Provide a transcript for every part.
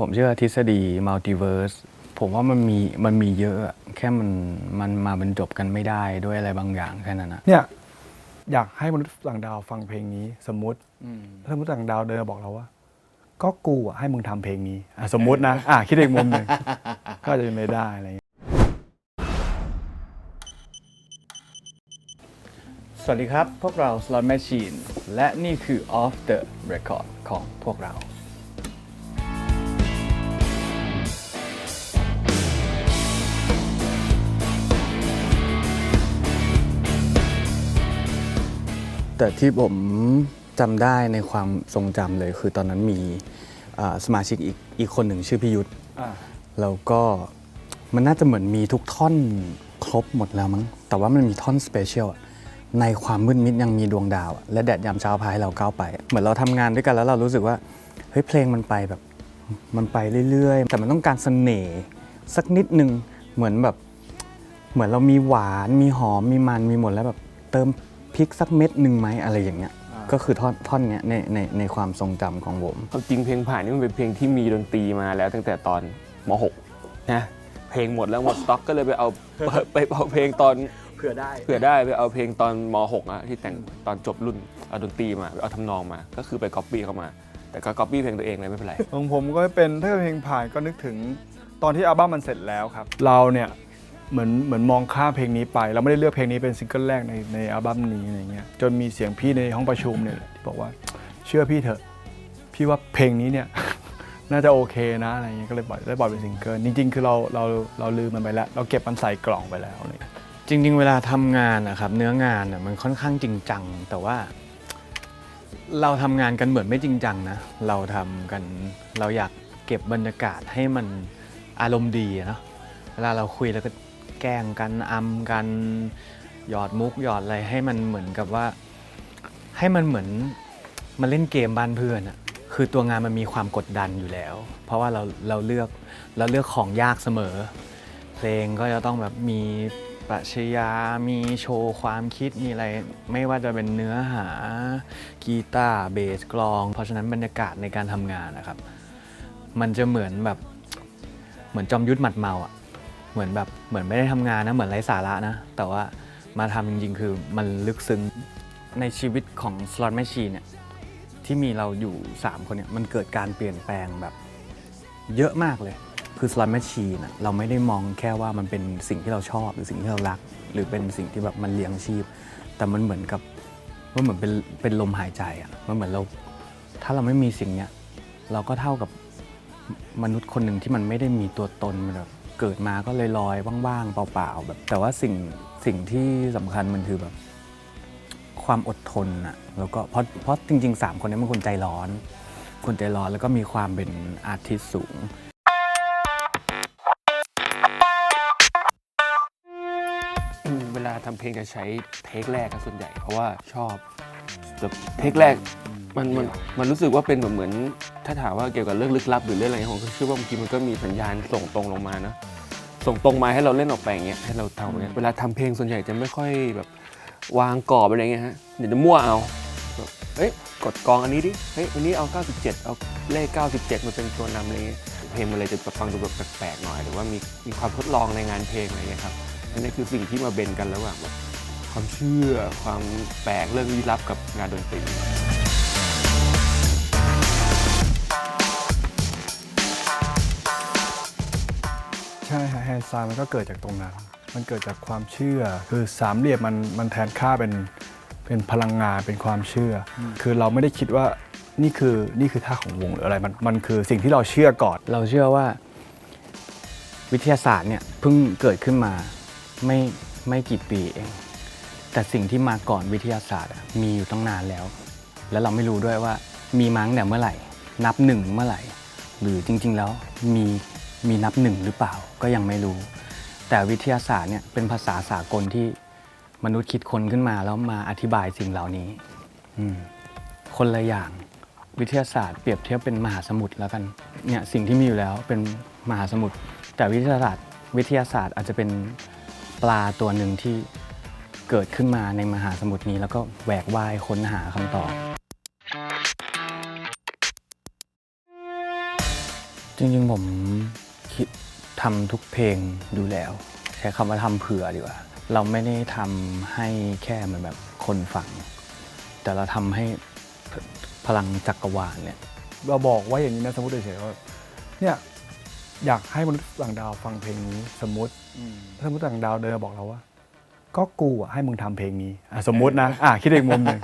ผมเชื่อทฤษฎีมัลติเวิร์สผมว่ามันมีมันมีเยอะอะแค่มันมันมาบรรจบกันไม่ได้ด้วยอะไรบางอย่างแค่นั้นนะเนี่ยอยากให้มนุษย์ต่างดาวฟังเพลงนี้ สมมติถ้ามนุษย์ต่างดาวเดินมาบอกเราว่า ก็กูอะให้มึงทำเพลงนี้อะสมมตินะ อะคิดอีกมุมหนึ่ง ก็อาจจะเป็นไปได้อะไรอย่างเงี้ย สวัสดีครับ พวกเรา Slot Machine และนี่คือ Off the Record ของพวกเรา แต่ที่ผมจำได้ในความทรงจำเลย คือตอนนั้นมีอ่าสมาชิกอีกอีกคนหนึ่งชื่อพิยุทธอะแล้วก็มันน่าจะเหมือนมีทุกท่อนครบหมดแล้วมั้ง แต่ว่ามันมีท่อนสเปเชียลอะในความมืดมิดยังมีดวงดาวอะและแดดยามเช้าพาให้เราก้าวไปเหมือนเราทำงานด้วยกันแล้วเรารู้สึกว่าเฮ้ยเพลงมันไปแบบมันไปเรื่อยๆ แต่มันต้องการเสน่ห์สักนิดนึงเหมือนแบบ เหมือนเรามีหวานมีหอมมีมันมีหมดแล้วแบบเติมพ ริกสักเม็ดหนึ่งไหมอะไรอย่างเงี้ยก็คือท่อนท่อนเนี้ยในในในความทรงจำของผม ความจริงเพลงผ่านนี่มันเป็นเพลงที่มีดนตรีมาแล้วตั้งแต่ตอนม .6 นะเพลงหมดแล้วหมดสต็อกก็เลยไปเอา ไปเอาเพลงตอนเผื่อได้เผื่อได้ไปเอาเพลงตอนม .6 อะที่แต่งตอนจบรุ่นเอาดนตรีมาเอาทำนองมา ก็คือไปก๊อปปี้เข้ามา แต่ก็ก๊อปปี้เพลงตัวเองเลยไม่เป็นไร ของผมก็เป็นถ้าเพลงผ่านก็นึกถึงตอนที่อัลบั้มมันเสร็จแล้วครับ เราเนี่ย เหมือนเหมือนมองข้ามเพลงนี้ไปเราไม่ได้เลือกเพลงนี้เป็นซิงเกิลแรกในในอัลบั้มนี้อะไรเงี้ยจนมีเสียงพี่ในห้องประชุมเนี่ยที่บอกว่าเชื่อพี่เถอะพี่ว่าเพลงนี้เนี่ย น่าจะโอเคนะอะไรเงี้ยก็เลยปล่อยได้ปล่อยเป็นซิงเกิลจริง ๆ คือเราเราเราลืมมันไปแล้ว เราเก็บมันใส่กล่องไปแล้วเงี้ยจริง ๆ เวลาทำงานนะครับเนื้องานน่ะมันค่อนข้างจริงจัง แต่ว่า เราทำงานกันเหมือนไม่จริงจังนะ เราทำกันเราอยากเก็บบรรยากาศให้มันอารมณ์ดีอะเนาะเวลาเราคุยแล้วก็ แกล้งกันอำกันหยอดมุกหยอดอะไรให้มันเหมือนกับว่า ให้มันเหมือนมาเล่นเกมบ้านเพื่อนอะคือตัวงานมันมีความกดดันอยู่แล้ว เพราะว่าเราเราเลือกเราเลือกของยากเสมอ เพลงก็จะต้องแบบมีปรัชญามีโชว์ความคิดมีอะไร ไม่ว่าจะเป็นเนื้อหากีตาร์เบสกลอง เพราะฉะนั้นบรรยากาศในการทำงานนะครับ มันจะเหมือนแบบเหมือนจอมยุทธหมัดเมาอะ เหมือนแบบเหมือนไม่ได้ทำงานนะเหมือนไร้สาระนะ แต่ว่ามาทำจริงๆ คือมันลึกซึ้งในชีวิตของ Slot Machine เนี่ยที่มีเราอยู่ 3 คนเนี่ยมันเกิดการเปลี่ยนแปลงแบบเยอะมากเลย คือ slot machine อะเราไม่ได้มองแค่ว่ามันเป็นสิ่งที่เราชอบ หรือสิ่งที่เรารัก หรือเป็นสิ่งที่แบบมันเลี้ยงชีพ แต่มันเหมือนกับมันเหมือนเป็นเป็นลมหายใจอะมันเหมือนเราถ้าเราไม่มีสิ่งเนี้ยเราก็เท่ากับมนุษย์คนหนึ่งที่มันไม่ได้มีตัวตนมันแบบ เกิดมาก็ลอยๆว่างๆเปล่าๆแบบแต่ว่าสิ่งสิ่งที่สำคัญมันคือแบบความอดทนอะแล้วก็เพราะเพราะจริงๆสามคนนี้มันคนใจร้อน คนใจร้อนแล้วก็มีความเป็นอาร์ติสสูง อืมเวลาทำเพลงจะใช้เทคแรกกันส่วนใหญ่ เพราะว่าชอบแบบเทคแรก มันมันมันรู้สึกว่าเป็นแบบเหมือน ถ้าถามว่าเกี่ยวกับเรื่องลึกลับหรือเรื่องอะไรผมก็เชื่อว่าบางทีมันก็มีสัญญาณส่งตรงลงมานะส่งตรงมาให้เราเล่นออกไปอย่างเงี้ยให้เราทำอย่างเงี้ยเวลาทำเพลงส่วนใหญ่จะไม่ค่อยแบบวางกรอบอะไรเงี้ยฮะเดี๋ยวจะมั่วเอาแบบเฮ้ยกดกองอันนี้ดิเฮ้ยวันนี้เอา 97 เอาเลข 97 มาเป็นตัวนำอะไรเงี้ยเพลงมันเลยจะฟังดูแบบแปลกๆหน่อย หรือว่ามีมีความทดลองในงานเพลงอะไรเงี้ยครับอันนี้คือสิ่งที่มาเบนกันระหว่างแบบความเชื่อความแปลกเรื่องลี้ลับกับงานดนตรี ช่ฮะแฮนด์ไซน์มันก็เกิดจากตรงนั้น มันเกิดจากความเชื่อ คือสามเหลี่ยมมันมันแทนค่าเป็นเป็นพลังงานเป็นความเชื่ออคือเราไม่ได้คิดว่านี่คือนี่คือท่าของวงหรืออะไรมันมันคือสิ่งที่เราเชื่อก่อน เราเชื่อว่าวิทยาศาสตร์เนี่ยเพิ่งเกิดขึ้นมาไม่ไม่กี่ปีเอง แต่สิ่งที่มาก่อนวิทยาศาสตร์อะมีอยู่ตั้งนานแล้ว แล้วเราไม่รู้ด้วยว่ามีมาตั้งแต่เมื่อไหร่ นับหนึ่งเมื่อไหร่ หรือจริง ๆ แล้วมี มีนับหนึ่งหรือเปล่าก็ยังไม่รู้ แต่วิทยาศาสตร์เนี่ยเป็นภาษาสากลที่มนุษย์คิดค้นขึ้นมาแล้วมาอธิบายสิ่งเหล่านี้คนละอย่างวิทยาศาสตร์เปรียบเทียบเป็นมหาสมุทรแล้วกันเนี่ยสิ่งที่มีอยู่แล้วเป็นมหาสมุทรแต่วิทยาศาสตร์ วิทยาศาสตร์อาจจะเป็นปลาตัวหนึ่งที่เกิดขึ้นมาในมหาสมุทรนี้ แล้วก็แหวกว่ายค้นหาคำตอบ จริงๆผม คิดทำทุกเพลงอยู่แล้ว ใช้คำว่าทำเผื่อดีกว่า เราไม่ได้ทำให้แค่เหมือนแบบคนฟัง แต่เราทำให้พพลังจักรวาลเนี่ยเราบอกว่าอย่างนี้นะสมมติเฉยๆว่าเนี่ยอยากให้มนุษย์ต่างดาวฟังเพลงนี้สมมติถ้ามนุษย์ต่างดาวเดินมาบอกเราว่า ก็กูอะให้มึงทำเพลงนี้อะสมมตินะอะคิดอีกมุมหนึ่ง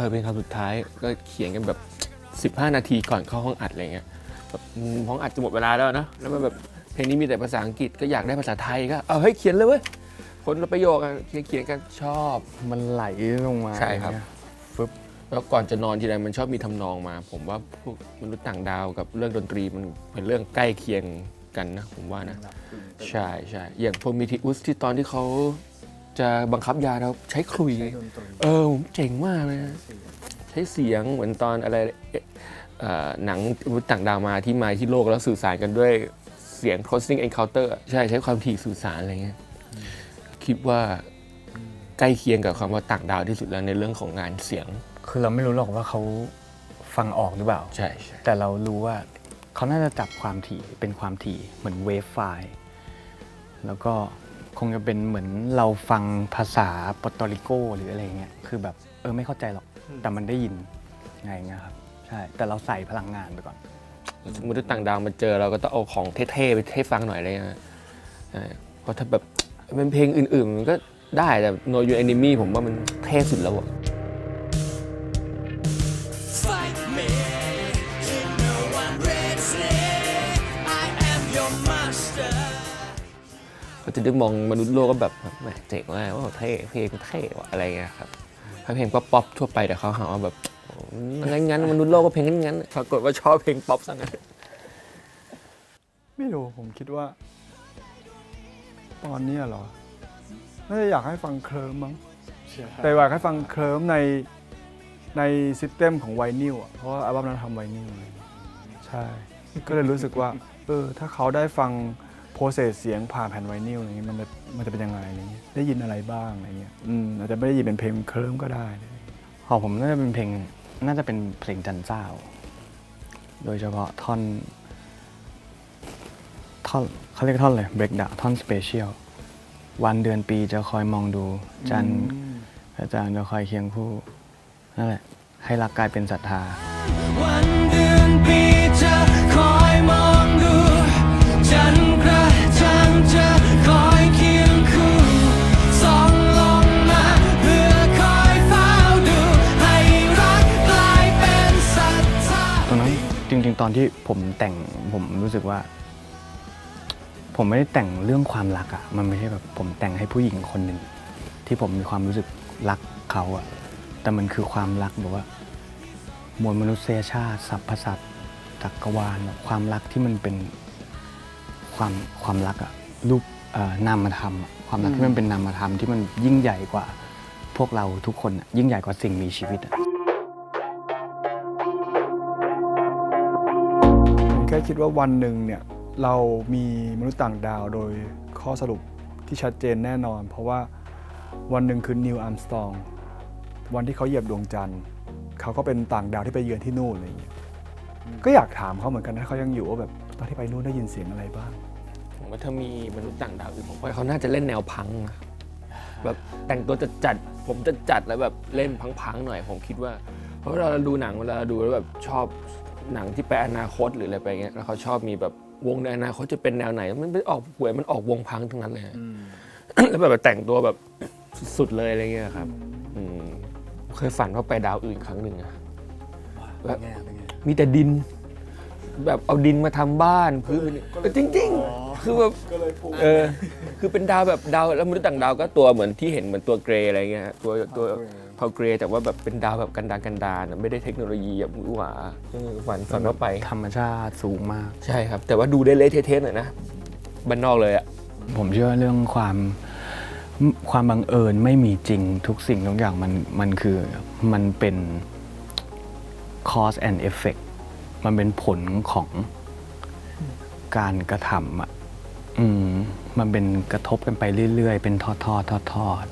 ออเป็นคำสุดท้ายก็เขียนกันแบบ 15 นาทีก่อนเข้าห้องอัดอะไรเงี้ยแบบอืมห้องอัดจะหมดเวลาแล้วนะแล้วมันแบบเพลงนี้มีแต่ภาษาอังกฤษก็อยากได้ภาษาไทยก็เอาเฮ้ยเขียนเลยเว้ยคนละประโยคอะเขียนเขียนกันชอบ มันไหลลงมาใช่ครับอย่างเงี้ยแล้วก่อนจะนอนทีไรมันชอบมีทำนองมา ผมว่าพวกมนุษย์ต่างดาวกับเรื่องดนตรีมันเป็นเรื่องใกล้เคียงกันนะ ผมว่านะ ใช่ใช่อย่างพวกมิทิอุสที่ตอนที่เขา จะบังคับยาเราใช้คลุยเออผมเจ๋งมากเลยนะใช้เสียงเหมือนตอนอะไรเอ่อเอ่อหนังมนุษย์ต่างดาวมาที่มาที่โลกแล้วสื่อสารกันด้วยเสียง closing encounter อะใช่ใช้ความถี่สื่อสารอะไรเงี้ยคิดว่าใกล้เคียงกับคำว่าต่างดาวที่สุดแล้วในเรื่องของงานเสียง คือเราไม่รู้หรอกว่าเขาฟังออกหรือเปล่า ใช่ใช่แต่เรารู้ว่าเขาน่าจะจับความถี่เป็นความถี่เหมือนเวฟไฟล์ แล้วก็ คงจะเป็นเหมือนเราฟังภาษาปอร์โตริโกหรืออะไรเงี้ยคือแบบเออไม่เข้าใจหรอกแต่มันได้ยินไงเงี้ยครับใช่แต่เราใส่พลังงานไปก่อน มนุษย์ต่างดาวมาเจอเราก็ต้องเอาของเท่ๆไปให้ฟังหน่อยเลยนะใช่เพราะถ้าแบบเป็นเพลงอื่นๆมันก็ได้แต่ No You Enemy ผมว่ามันเท่สุดแล้วอะ ก็จะได้มองมนุษย์โลกก็แบบแหมเจ๋งมากว่าเท่เพลงเท่ว่ะอะไรเงี้ยครับถ้าเพลงป๊อปป๊อปทั่วไปแต่เขาหาว่าแบบงั้นงั้นๆมนุษย์โลกก็เพลงงั้นงั้นๆปรากฏว่าชอบเพลงป๊อปซะงั้นไม่รู้ผมคิดว่า ตอนเนี้ยเหรอน่าจะอยากให้ฟังเคลิ้มมั้งแต่อยากให้ฟังเคลิ้มในในซิสเต็มของไวนิลอะเพราะว่าอัลบั้มนั้นทำไวนิลอะไรอย่างเงี้ยใช่ ก็เลยรู้สึกว่า เออ ถ้าเขาได้ฟังโปร เซสเสียงผ่านแผ่นไวนิลอะไรเงี้ยมันจะมันจะเป็นยังไงอะไรเงี้ยได้ยินอะไรบ้างอะไรเงี้ยอืมอาจจะไม่ได้ยินเป็นเพลงเคลิ้มก็ได้ของผมน่าจะเป็นเพลงน่าจะเป็นเพลงจันเจ้า โดยเฉพาะท่อนท่อนเขาเรียกท่อนเลย break down ท่อน special วันเดือนปีจะคอยมองดู จันทร์อาจารย์จะคอยเคียงคู่นั่นแหละให้รักกลายเป็นศรัทธาวันเดือน ตอนที่ผมแต่งผมรู้สึกว่า ผมไม่ได้แต่งเรื่องความรักอะ่ะมันไม่ใช่แบบผมแต่งให้ผู้หญิงคนหนึ่งที่ผมมีความรู้สึกรักเขาอะ่ะแต่มันคือความรักแบบว่ามวลมนุษยชาติสรรพสัตว์จักรวาลความรักที่มันเป็นความความรักอะรูปนามธรรมความรักที่มันเป็นนามธรรมที่มันยิ่งใหญ่กว่าพวกเราทุกคนอะยิ่งใหญ่กว่าสิ่งมีชีวิตอะ ผมแค่คิดว่าวันหนึ่งเนี่ยเรามีมนุษย์ต่างดาวโดยข้อสรุปที่ชัดเจนแน่นอน เพราะว่าวันหนึ่งคือนิวอัมสตองวันที่เขาเหยียบดวงจันทร์เขาก็เป็นต่างดาวที่ไปเยือนที่นู่นอะไรอย่างเงี้ยก็อยากถามเขาเหมือนกันถ้าเขายังอยู่ว่าแบบตอนที่ไปนู่นได้ยินเสียงอะไรบ้าง ผมว่าถ้ามีมนุษย์ต่างดาวอื่นผมว่าเขาน่าจะเล่นแนวพังนะแบบแต่งตัวจะจัดผมจะจัดแล้วแบบเล่นพังๆหน่อย ผมคิดว่า เพราะเวลาเราดูหนังเวลาเราดูแล้วแบบชอบ หนังที่ไปอนาคตหรืออะไรไปเงี้ยแล้วเขาชอบมีแบบวงในอนาคตจะเป็นแนวไหน มันไม่ออกหวยมันออกวงพังทั้งนั้นเลยฮะแล้วแบบแต่งตัวแบบสุดๆเลยอะไรเงี้ยครับอืมเคยฝันว่าไปดาวอื่นครั้งหนึ่งอะแบบมีแต่ดิน แบบเอาดินมาทำบ้านพื้นเป็นเออจริง ๆ คือแบบเออคือเป็นดาวแบบดาวแล้วมนุษย์ต่างดาวก็ตัวเหมือนที่เห็นเหมือนตัวเกรย์อะไรเงี้ยฮะตัวตัว พาวเกรย์แต่ว่าแบบเป็นดาวแบบกันดารกันดารอะไม่ได้เทคโนโลยีแบบหวือหวาเออฝันฝันว่าไป ธรรมชาติสูงมาก ใช่ครับ แต่ว่าดูได้เละเทะๆหน่อยนะบ้านนอกเลยอะผมเชื่อเรื่องความความบังเอิญไม่มีจริงทุกสิ่งทุกอย่างมันมันคือมันเป็น cause and effect มันเป็นผลของการกระทำอะอืมมันเป็นกระทบกันไปเรื่อยๆ เป็นทอดๆทอดทอด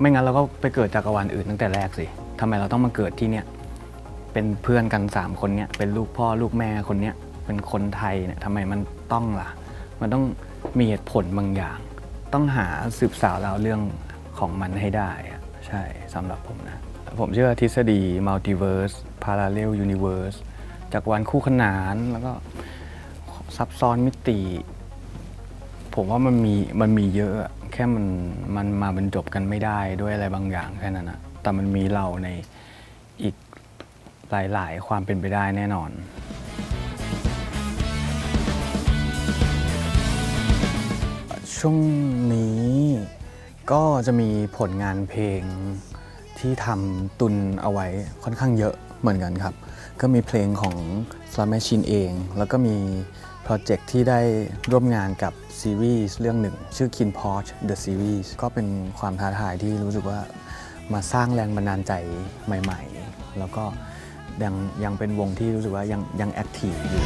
ไม่งั้นเราก็ไปเกิดจักรวาลอื่นตั้งแต่แรกสิทำไมเราต้องมาเกิดที่เนี่ยเป็นเพื่อนกัน 3 คนเนี่ยเป็นลูกพ่อลูกแม่คนเนี้ยเป็นคนไทยเนี่ยทำไมมันต้องล่ะ มันต้องมีเหตุผลบางอย่าง ต้องหาสืบสาวราวเรื่องของมันให้ได้อะใช่สำหรับผมนะ ผมเชื่อทฤษฎี multiverse parallel universe จักรวาลคู่ขนานแล้วก็ซับซ้อนมิติ ผมว่ามันมีมันมีเยอะอะ แค่มันมันมาบรรจบกันไม่ได้ด้วยอะไรบางอย่างแค่นั้นนะแต่มันมีเราในอีกหลาย ๆ ความเป็นไปได้แน่นอน ช่วงนี้ก็จะมีผลงานเพลงที่ทำตุนเอาไว้ค่อนข้างเยอะเหมือนกันครับ ก็มีเพลงของ s l a m Machine เอง แล้วก็มี โปรเจกต์ที่ได้ร่วมงานกับซีรีส์เรื่องหนึ่ง ชื่อ Kin Porsche The Series ก็เป็นความท้าทายที่รู้สึกว่ามาสร้างแรงบันดาลใจใหม่ๆ แล้วก็ยังยังเป็นวงที่รู้สึกว่ายังยังแอคทีฟอยู่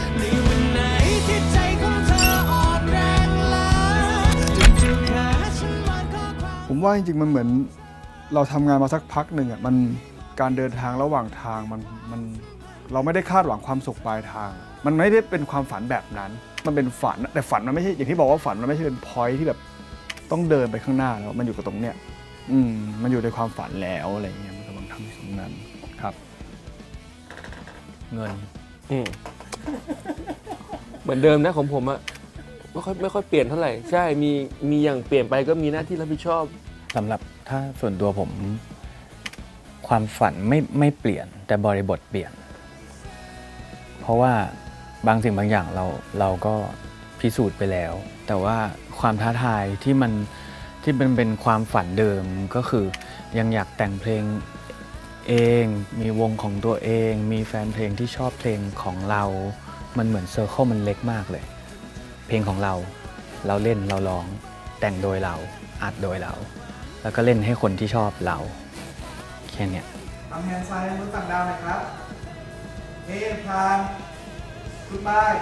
ผมว่าจริงๆ มันเหมือนเราทำงานมาสักพักหนึ่งอะมันการเดินทางระหว่างทางมันมัน เราไม่ได้คาดหวังความสุขปลายทาง มันไม่ได้เป็นความฝันแบบนั้น มันเป็นฝันแต่ฝันมันไม่ใช่อย่างที่บอกว่าฝันมันไม่ใช่เป็นพอยที่แบบต้องเดินไปข้างหน้าแล้วมันอยู่กับตรงเนี้ยอืมมันอยู่ในความฝันแล้วอะไรเงี้ยมันกำลังทำสิ่งนั้นครับ เงิน อืมเหมือนเดิมนะของผมอะไม่ค่อยไม่ค่อยเปลี่ยนเท่าไหร่ใช่มีมีอย่างเปลี่ยนไปก็มีหน้าที่รับผิดชอบ สำหรับถ้าส่วนตัวผม ความฝันไม่ไม่เปลี่ยนแต่บริบทเปลี่ยนเพ ราะว่าบางสิ่งบางอย่างเราเราก็พิสูจน์ไปแล้ว แต่ว่าความท้าทายที่มันที่เป็นเป็นความฝันเดิมก็คือ ยังอยากแต่งเพลงเอง มีวงของตัวเอง มีแฟนเพลงที่ชอบเพลงของเรา มันเหมือนเซอร์เคิลมันเล็กมากเลย เพลงของเรา เราเล่นเราร้อง แต่งโดยเรา อัดโดยเรา แล้วก็เล่นให้คนที่ชอบเรา แค่เนี้ยทำแฮนด์ไซน์มนุษย์ต่างดาวหน่อยครับ เอพานคุณบาย